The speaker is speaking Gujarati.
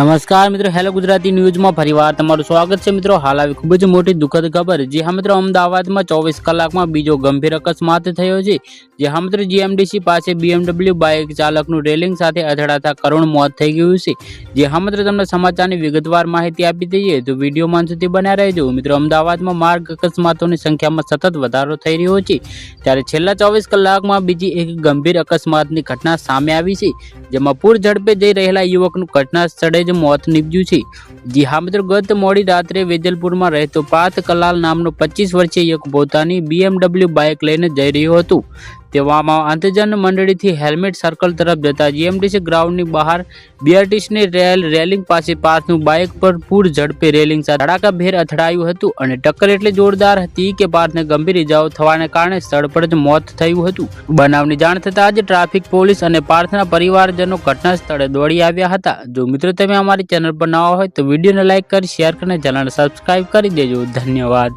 નમસ્કાર મિત્રો, હેલો ગુજરાતી ન્યૂઝમાં ફરીવાર તમારું સ્વાગત છે મિત્રો. હાલ આવી ખૂબ જ મોટી દુઃખદ ખબર, જે હા મિત્રો અમદાવાદમાં ચોવીસ કલાકમાં બીજો ગંભીર અકસ્માત થયો છે. જે હા મિત્રો જીએમડીસી પાસે બીએમડબલ્યુ બાઇક ચાલકનું રેલિંગ સાથે અથડાતા કરુણ મોત થઈ ગયું છે. જે હા મિત્રો તમને સમાચારની વિગતવાર માહિતી આપી દઈએ તો વિડીયોમાં સુધી બન્યા રહેજો. મિત્રો, અમદાવાદમાં માર્ગ અકસ્માતોની સંખ્યામાં સતત વધારો થઈ રહ્યો છે. ત્યારે છેલ્લા ચોવીસ કલાકમાં બીજી એક ગંભીર અકસ્માતની ઘટના સામે આવી છે, જેમાં પૂર ઝડપે જઈ રહેલા યુવકનું ઘટના સ્થળે જ મોત નીપજ્યું છે. જી હા મિત્રો, ગત મોડી રાત્રે વેજલપુરમાં રહેતો પાર્થ કલાલ નામનો પચીસ વર્ષીય યુવક પોતાની બીએમડબલ્યુ બાઇક લઈને જઈ રહ્યો હતો. તેવામાં અંતજન મંડળીથી હેલ્મેટ સર્કલ તરફ જતા જીએમડીસી ગ્રાઉન્ડની બહાર બીઆરટીસીની રેલ રેલિંગ પાસે પાર્થનું બાઇક પર પૂર ઝડપે રેલિંગ સાથે ધડાકાભેર અથડાયું હતું અને ટક્કર એટલી જોરદાર હતી કે પાર્થને ગંભીર ઇજાઓ થવાને કારણે સ્થળ પર જ મોત થયું હતું. બનાવની જાણ થતાં જ ટ્રાફિક પોલીસ અને પાર્થના પરિવારજનો ઘટના સ્થળે દોડી આવ્યા હતા. જો મિત્રો તમે અમારી ચેનલ પર નવા હોય તો વિડીયોને લાઇક કરી, શેર કરીને ચેનલને સબસ્ક્રાઇબ કરી દેજો. ધન્યવાદ.